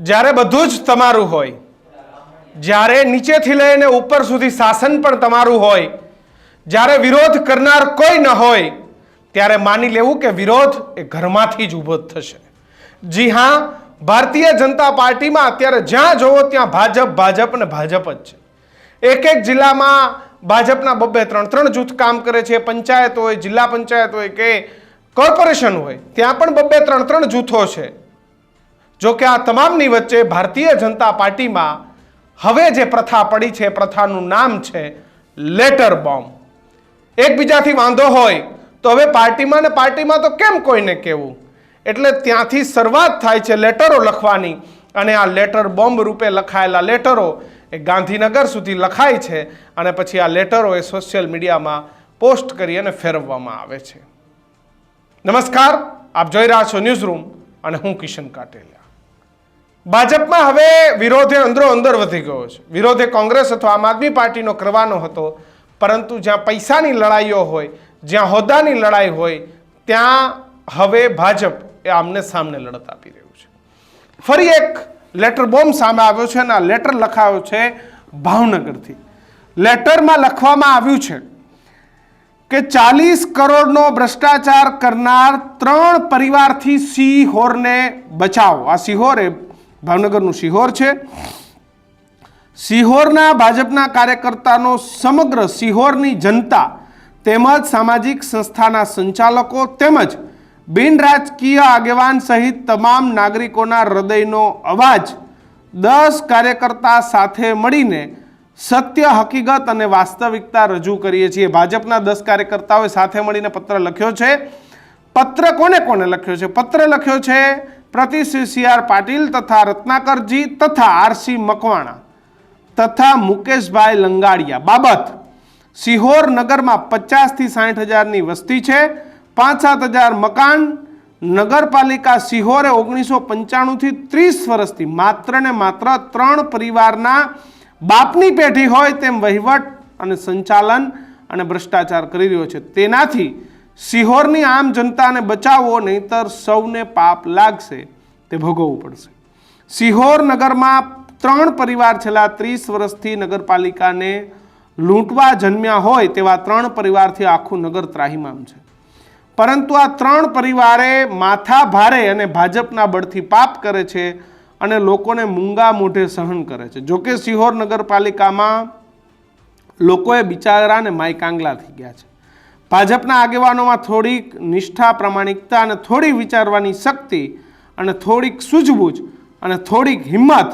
જ્યારે બધું જ તમારું હોય, જ્યારે નીચેથી લઈને ઉપર સુધી શાસન પણ તમારું હોય, જ્યારે વિરોધ કરનાર કોઈ ન હોય, ત્યારે માની લેવું કે વિરોધ એ ઘરમાંથી જ ઊભો થશે. જી હા, ભારતીય જનતા પાર્ટીમાં અત્યારે જ્યાં જોવો ત્યાં ભાજપ ભાજપ અને ભાજપ જ છે. એક એક જિલ્લામાં ભાજપના બબ્બે ત્રણ ત્રણ જૂથ કામ કરે છે, પંચાયત હોય, જિલ્લા પંચાયત હોય કે કોર્પોરેશન હોય, ત્યાં પણ બબ્બે ત્રણ ત્રણ જૂથો છે. જો કે આ તમામની વચ્ચે ભારતીય જનતા પાર્ટીમાં હવે જે પ્રથા પડી છે પ્રથાનું નામ છે લેટર બોમ્બ. એકબીજાથી વાંધો હોય તો હવે પાર્ટીમાં ને પાર્ટીમાં તો કેમ કોઈને કહેવું એટલે ત્યાંથી શરૂઆત થાય છે લેટરો લખવાની અને આ લેટર બોમ્બ રૂપે લખાયેલા લેટરો એ ગાંધીનગર સુધી લખાય છે અને પછી આ લેટરો એ સોશિયલ મીડિયામાં પોસ્ટ કરી અને ફેરવવામાં આવે છે. નમસ્કાર, આપ જોઈ રહ્યા છો ન્યૂઝ રૂમ અને હું કિશન કાટેલિયા. ભાજપમાં હવે વિરોધે અંદરો અંદર વધી ગયો છે. વિરોધે કોંગ્રેસ અથવા આમ આદમી પાર્ટીનો કરવાનો હતો, પરંતુ જ્યાં પૈસાની લડાઈઓ હોય, જ્યાં હોદ્દાની લડાઈ હોય, ત્યાં હવે ભાજપ એ આમને સામને લડત આપી રહ્યું છે. ફરી એક લેટર બોમ્બ સામે આવ્યો છે અને આ લેટર લખાયો છે ભાવનગરથી. લેટરમાં લખવામાં આવ્યું છે કે ચાલીસ કરોડનો ભ્રષ્ટાચાર કરનાર ત્રણ પરિવારથી સિંહોરને બચાવો. આ સિહોર ભાવનગરનું સિહોર છે. સિહોરના ભાજપના કાર્યકર્તાનો સમગ્ર સિહોરની જનતા તેમજ સામાજિક સંસ્થાના સંચાલકો તેમજ બિન રાજકીય આગેવાન સહિત તમામ નાગરિકોના હૃદયનો અવાજ દસ કાર્યકર્તા સાથે મળીને સત્ય, હકીકત અને વાસ્તવિકતા રજૂ કરીએ છીએ. ભાજપના દસ કાર્યકર્તાઓએ સાથે મળીને પત્ર લખ્યો છે. પત્ર કોને કોને લખ્યો છે? પત્ર લખ્યો છે પ્રતિશ્રી સી આર પાટીલ તથા રત્નાકરજી તથા આરસી મકવાણા તથા મુકેશભાઈ લંગાડિયા. બાબત, સિહોર નગરમાં પચાસથી સાઠ હજારની વસ્તી છે પાંચ સાત હજાર મકાન, નગરપાલિકા સિહોરે ઓગણીસો પંચાણુંથી ત્રીસ વર્ષથી માત્ર ને માત્ર ત્રણ પરિવારના બાપની પેઢી હોય તેમ વહીવટ અને સંચાલન અને ભ્રષ્ટાચાર કરી રહ્યો છે. તેનાથી સિહોરની આમ જનતાને બચાવો, નહીતર સૌને પાપ લાગશે, તે ભોગવવું પડશે. સિહોર નગરમાં ત્રણ પરિવાર છેલ્લા ત્રીસ વર્ષથી નગરપાલિકાને લૂંટવા જન્મ્યા હોય તેવા ત્રણ પરિવારથી આખું નગર ત્રાહિમામ છે. પરંતુ આ ત્રણ પરિવારે માથા ભારે અને ભાજપના બળથી પાપ કરે છે અને લોકોને મૂંગા મોઢે સહન કરે છે. જોકે સિહોર નગરપાલિકામાં લોકોએ બિચારાને માય કાંગલા થઈ ગયા છે. ભાજપના આગેવાનોમાં થોડીક નિષ્ઠા, પ્રામાણિકતા અને થોડી વિચારવાની શક્તિ અને થોડીક સૂઝબૂઝ અને થોડીક હિંમત,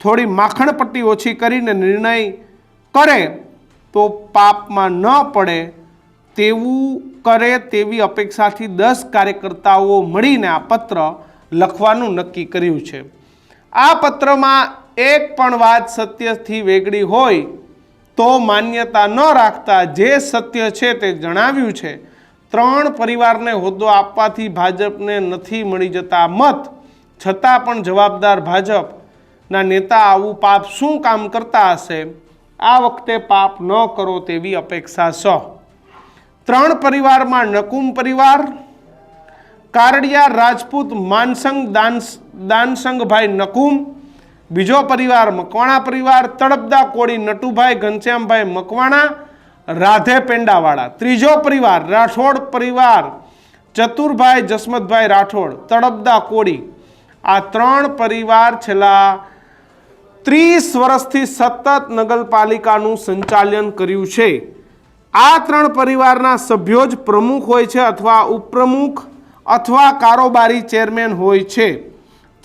થોડી માખણપટ્ટી ઓછી કરીને નિર્ણય કરે તો પાપમાં ન પડે તેવું કરે તેવી અપેક્ષાથી દસ કાર્યકર્તાઓ મળીને આ પત્ર લખવાનું નક્કી કર્યું છે. આ પત્રમાં એક પણ વાત સત્યથી વેગળી હોય તો માન્યતા ન રાખતા જે સત્ય છે તે જણાવ્યું છે. ત્રણ પરિવારને હોદ્દો આપવાથી ભાજપને નથી મળી જતા મત. છતાં પણ જવાબદાર ભાજપના નેતા આવું પાપ શું કામ કરતા હશે? આ વખતે પાપ ન કરો તેવી અપેક્ષા સ. ત્રણ પરિવારમાં નકુમ પરિવાર, કારડિયા, રાજપૂત, માનસંગ, દાન, દાનસંગભાઈ નકુમ બીજો પરિવાર મકવાણા પરિવાર તળપદા કોળી, નટુભાઈ, ઘનશ્યામભાઈ, મકવાણા, રાધે પેંડાવાળા. ત્રીજો પરિવાર, રાઠોડ પરિવાર, ચતુરભાઈ, જસમતભાઈ રાઠોડ તળપદા કોળી. આ ત્રણ પરિવાર છેલ્લા ત્રીસ વર્ષથી સતત નગરપાલિકાનું સંચાલન કર્યું છે. આ ત્રણ પરિવારના સભ્યો જ પ્રમુખ હોય છે અથવા ઉપપ્રમુખ અથવા કારોબારી ચેરમેન હોય છે.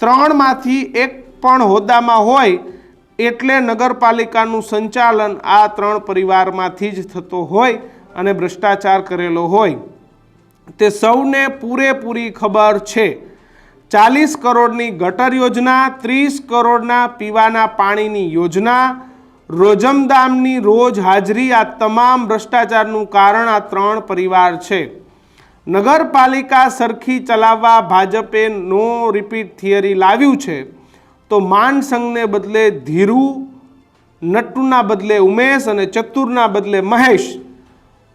ત્રણમાંથી એક પણ હોદ્દામાં હોય એટલે નગરપાલિકાનું સંચાલન આ ત્રણ પરિવારમાંથી જ થતો હોય અને ભ્રષ્ટાચાર કરેલો હોય. તે સૌને પૂરેપૂરી ખબર છે. ચાલીસ કરોડની ગટર યોજના, ત્રીસ કરોડના પીવાના પાણીની યોજના, રોજમદામની રોજ હાજરી, આ તમામ ભ્રષ્ટાચારનું કારણ આ ત્રણ પરિવાર છે. નગરપાલિકા સરખી ચલાવવા ભાજપે નો રિપીટ થિયરી લાવ્યું છે. તો માનસંઘને બદલે ધીરુ નટ્ટુના બદલે ઉમેશ અને ચતુરના બદલે મહેશ.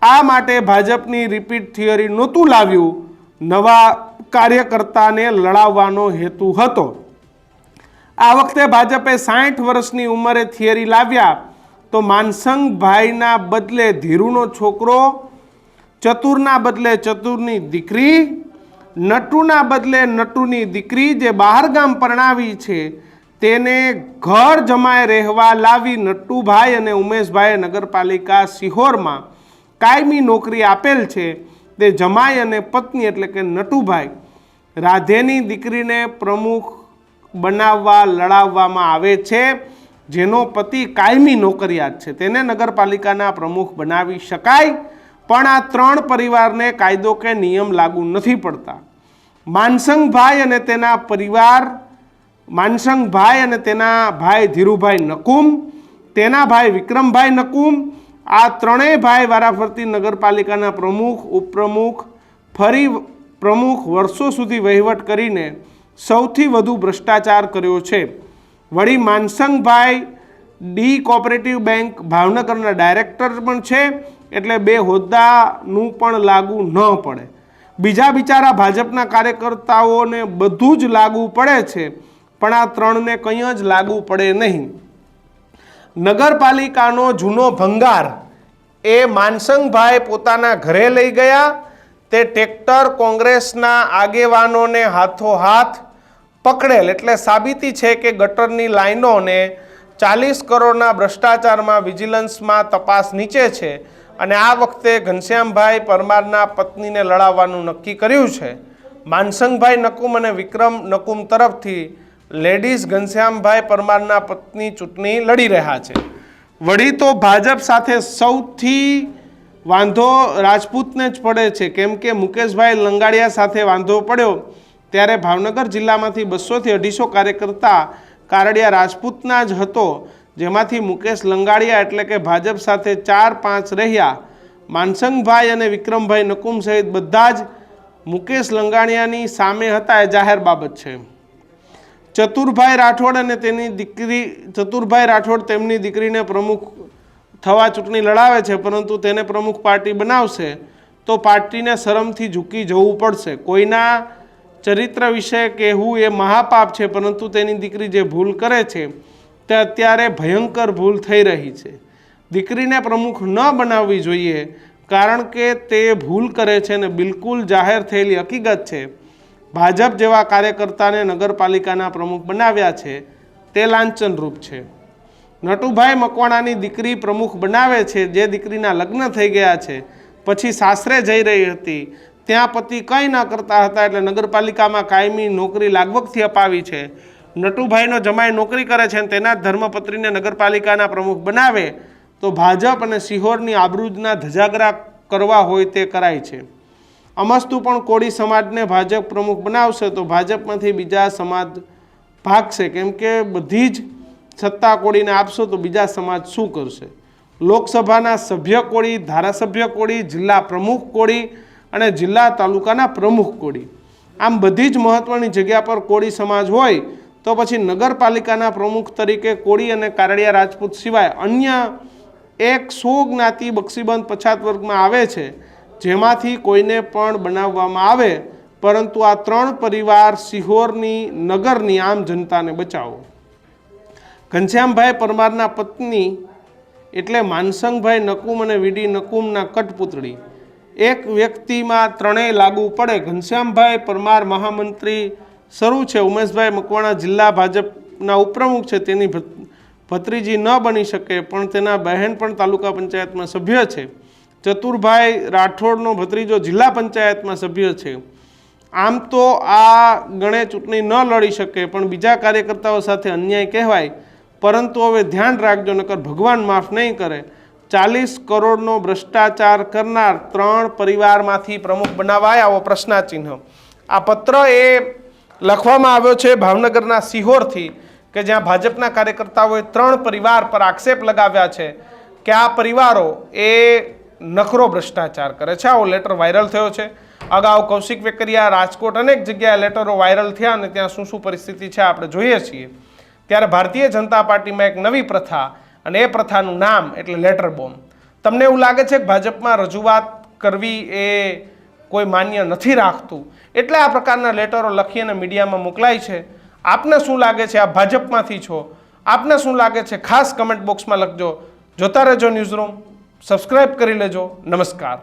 આ માટે ભાજપની રિપીટ થિયરી નહોતું લાવ્યું. નવા કાર્યકર્તાને લડાવવાનો હેતુ હતો. આ વખતે ભાજપે સાઠ વર્ષની ઉંમરે થિયરી લાવ્યા. તો માનસંગભાઈના બદલે ધીરુનો છોકરો, ચતુરના બદલે ચતુરની દીકરી નટુના બદલે નટુની દીકરી જે બહારગામ પરણાવી છે, તેને ઘર જમાય રહેવા લાવી નટુભાઈ અને ઉમેશભાઈએ નગરપાલિકા સિહોરમાં કાયમી નોકરી આપેલ છે. તે જમાઈ અને પત્ની એટલે કે નટુભાઈ રાધેની દીકરીને પ્રમુખ બનાવવા લડાવવામાં આવે છે, જેનો પતિ કાયમી નોકરિયાત છે. તેને નગરપાલિકાના પ્રમુખ બનાવી શકાય પણ આ ત્રણ પરિવારને કાયદો કે નિયમ લાગુ નથી પડતા. માનસંગભાઈ અને તેના પરિવાર, માનસંગભાઈ અને તેના ભાઈ ધીરુભાઈ નકુમ, તેના ભાઈ વિક્રમભાઈ નકુમ, આ ત્રણેય ભાઈ વારાફરતી નગરપાલિકાના પ્રમુખ, ઉપપ્રમુખ, ફરી પ્રમુખ વર્ષો સુધી વહીવટ કરીને સૌથી વધુ ભ્રષ્ટાચાર કર્યો છે. વળી માનસંગભાઈ ડી કોઓપરેટિવ બેંક ભાવનગરના ડાયરેક્ટર પણ છે. એટલે બે હોદ્દાનું પણ લાગુ ન પડે. બીજા બિચારા ભાજપના કાર્યકર્તાઓને બધું જ લાગુ પડે છે, પણ આ ત્રણને કંઈ જ લાગુ પડે નહીં. નગરપાલિકાનો જૂનો ભંગાર એ માનસંગભાઈ પોતાના ઘરે લઈ ગયા, તે ટ્રેક્ટર કોંગ્રેસના આગેવાનોને હાથોહાથ પકડેલ. એટલે સાબિતી છે કે ગટરની લાઈનોને ચાલીસ કરોડના ભ્રષ્ટાચારમાં વિજિલન્સમાં તપાસ નીચે છે. અને આ વખતે ઘનશ્યામભાઈ પરમારના પત્નીને લડાવવાનું નક્કી કર્યું છે. માનસંગભાઈ નકુમ અને વિક્રમ નકુમ તરફથી લેડીઝ ઘનશ્યામભાઈ પરમારના પત્ની ચૂંટણી લડી રહ્યા છે. વળી તો ભાજપ સાથે સૌથી વાંધો રાજપૂતને જ પડે છે. કેમ કે મુકેશભાઈ લંગાડિયા સાથે વાંધો પડ્યો ત્યારે ભાવનગર જિલ્લામાંથી બસોથી અઢીસો કાર્યકર્તા કારડિયા રાજપૂતના જ હતો. જેમાંથી મુકેશ લંગાડિયા એટલે કે ભાજપ સાથે ચાર પાંચ રહ્યા. માનસંગભાઈ અને વિક્રમભાઈ નકુમ સહિત બધા જ મુકેશ લંગાણિયાની સામે હતા એ જાહેર બાબત છે. ચતુરભાઈ રાઠોડ અને તેની દીકરી, ચતુરભાઈ રાઠોડ તેમની દીકરીને પ્રમુખ થવા ચૂંટણી લડાવે છે, પરંતુ તેને પ્રમુખ પાર્ટી બનાવશે તો પાર્ટીને શરમથી ઝૂકી જવું પડશે. કોઈના ચરિત્ર વિશે કહેવું એ મહાપાપ છે, પરંતુ તેની દીકરી જે ભૂલ કરે છે તે અત્યારે ભયંકર ભૂલ થઈ રહી છે. દીકરીને પ્રમુખ ન બનાવવી જોઈએ, કારણ કે તે ભૂલ કરે છે ને બિલકુલ જાહેર થયેલી હકીકત છે. ભાજપ જેવા કાર્યકર્તાને નગરપાલિકાના પ્રમુખ બનાવ્યા છે, તે લાંછનરૂપ છે. નટુભાઈ મકવાણાની દીકરી પ્રમુખ બનાવે છે, જે દીકરીના લગ્ન થઈ ગયા છે, પછી સાસરે જઈ રહી હતી. ત્યાં પતિ કંઈ ન કરતા હતા એટલે નગરપાલિકામાં કાયમી નોકરી લાગવગથી અપાવી છે. નટુભાઈનો જમાઈ નોકરી કરે છે અને તેના ધર્મપત્રીને નગરપાલિકાના પ્રમુખ બનાવે, તો ભાજપ અને સિહોરની આબરૂજના ધજાગરા કરવા હોય તે કરાય છે. અમસ્તુ પણ કોળી સમાજને ભાજપ પ્રમુખ બનાવશે, તો ભાજપમાંથી બીજા સમાજ ભાગશે. કેમ કે બધી જ સત્તા કોળીને આપશો, તો બીજા સમાજ શું કરશે? લોકસભાના સભ્ય કોળી, ધારાસભ્ય કોળી, જિલ્લા પ્રમુખ કોળી અને જિલ્લા તાલુકાના પ્રમુખ કોળી. આમ બધી જ મહત્ત્વની જગ્યા પર કોળી સમાજ હોય તો પછી નગરપાલિકાના પ્રમુખ તરીકે કોળી અને કારડિયા રાજપૂત સિવાય અન્ય એક સો જ્ઞાતિ બક્ષીબંધ પછાત વર્ગમાં આવે છે, જેમાંથી કોઈને પણ બનાવવામાં આવે, પરંતુ આ ત્રણ પરિવાર સિહોરની નગરની આમ જનતાને બચાવો. ઘનશ્યામભાઈ પરમારના પત્ની એટલે માનસંગભાઈ નકુમ અને વીડી નકુમના કટપુતળી. એક વ્યક્તિમાં ત્રણેય લાગુ પડે. ઘનશ્યામભાઈ પરમાર મહામંત્રી શરૂ છે. ઉમેશભાઈ મકવાણા જિલ્લા ભાજપના ઉપપ્રમુખ છે. તેની ભત્રીજી ન બની શકે પણ તેના બહેન પણ તાલુકા પંચાયતમાં સભ્ય છે. ચતુરભાઈ રાઠોડનો ભત્રીજો જિલ્લા પંચાયતમાં સભ્ય છે. આમ તો આ ગણે ચૂંટણી ન લડી શકે પણ બીજા કાર્યકર્તાઓ સાથે અન્યાય કહેવાય. પરંતુ હવે ધ્યાન રાખજો, નકર ભગવાન માફ નહીં કરે. ચાલીસ કરોડનો ભ્રષ્ટાચાર કરનાર ત્રણ પરિવારમાંથી પ્રમુખ બનાવાય આવો પ્રશ્નાચિહ્ન. આ પત્ર એ લખવામાં આવ્યો છે, ભાવનગરના સિહોરથી કે જ્યાં ભાજપના કાર્યકર્તાઓએ ત્રણ પરિવાર પર આક્ષેપ લગાવ્યા છે કે આ પરિવારો એ નખરો ભ્રષ્ટાચાર કરે છે. આવો લેટર વાયરલ થયો છે. અગાઉ કૌશિક વેકરિયા, રાજકોટ અનેક જગ્યાએ લેટરો વાયરલ થયા અને ત્યાં શું શું પરિસ્થિતિ છે આપણે જોઈએ છીએ. ત્યારે ભારતીય જનતા પાર્ટીમાં એક નવી પ્રથા અને એ પ્રથાનું નામ એટલે લેટર બોમ્બ તમને એવું લાગે છે કે ભાજપમાં રજૂઆત કરવી એ કોઈ માન્ય નથી રાખતું? એટલે આ પ્રકારના લેટરો લખી અને મીડિયામાં મોકલાય છે. આપને શું લાગે છે? આ ભાજપમાંથી છો. આપને શું લાગે છે? ખાસ કમેન્ટ બોક્સમાં લખજો. જોતા રહેજો ન્યૂઝરૂમ સબસ્ક્રાઈબ કરી લેજો. નમસ્કાર.